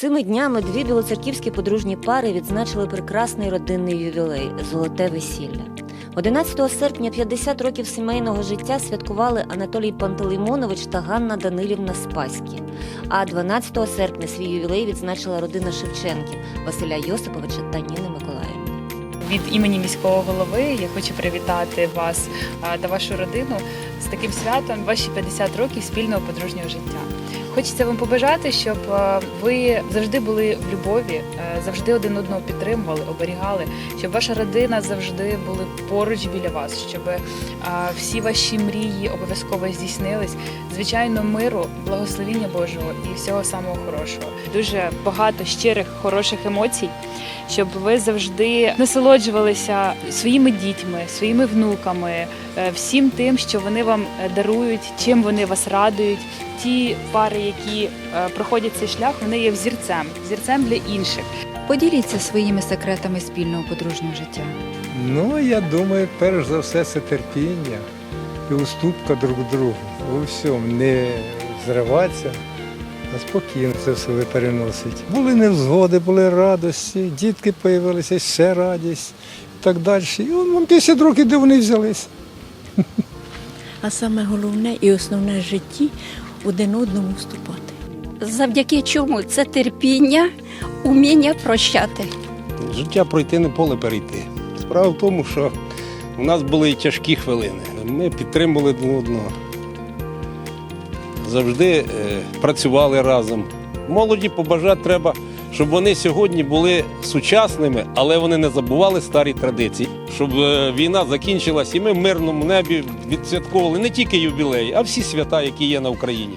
Цими днями дві білоцерківські подружні пари відзначили прекрасний родинний ювілей золоте весілля. 11 серпня 50 років сімейного життя святкували Анатолій Пантелеймонович та Ганна Данилівна Спаські. А 12 серпня свій ювілей відзначила родина Шевченків Василя Йосиповича та Ніни Миколаївни. Від імені міського голови я хочу привітати вас та вашу родину з таким святом, ваші 50 років спільного подружнього життя. Хочеться вам побажати, щоб е, ви завжди були в любові, е, завжди один одного підтримували, оберігали, щоб ваша родина завжди були поруч біля вас, щоб е, всі ваші мрії обов'язково здійснились. Звичайно, миру, благословіння Божого і всього самого хорошого. Дуже багато щирих, хороших емоцій щоб ви завжди насолоджувалися своїми дітьми, своїми внуками, всім тим, що вони вам дарують, чим вони вас радують. Ті пари, які е, проходять цей шлях, вони є взірцем, взірцем для інших. Поділіться своїми секретами спільного подружнього життя. Ну, я думаю, перш за все це терпіння і уступка друг другу. У всьому не зриватися, а спокійно це все переносить. Були невзгоди, були радості, дітки з'явилися, ще радість і так далі. І он вам 50 років, де вони взялися. а саме головне і основне в житті один одному вступати. завдяки чому це терпіння, уміння прощати. Життя пройти не поле перейти. Справа в тому, що у нас були і тяжкі хвилини. Ми підтримували один одного. Завжди е, працювали разом. Молоді побажати треба, щоб вони сьогодні були сучасними, але вони не забували старі традиції. Щоб е, війна закінчилась і ми в мирному небі відсвятковували не тільки юбілей, а всі свята, які є на Україні.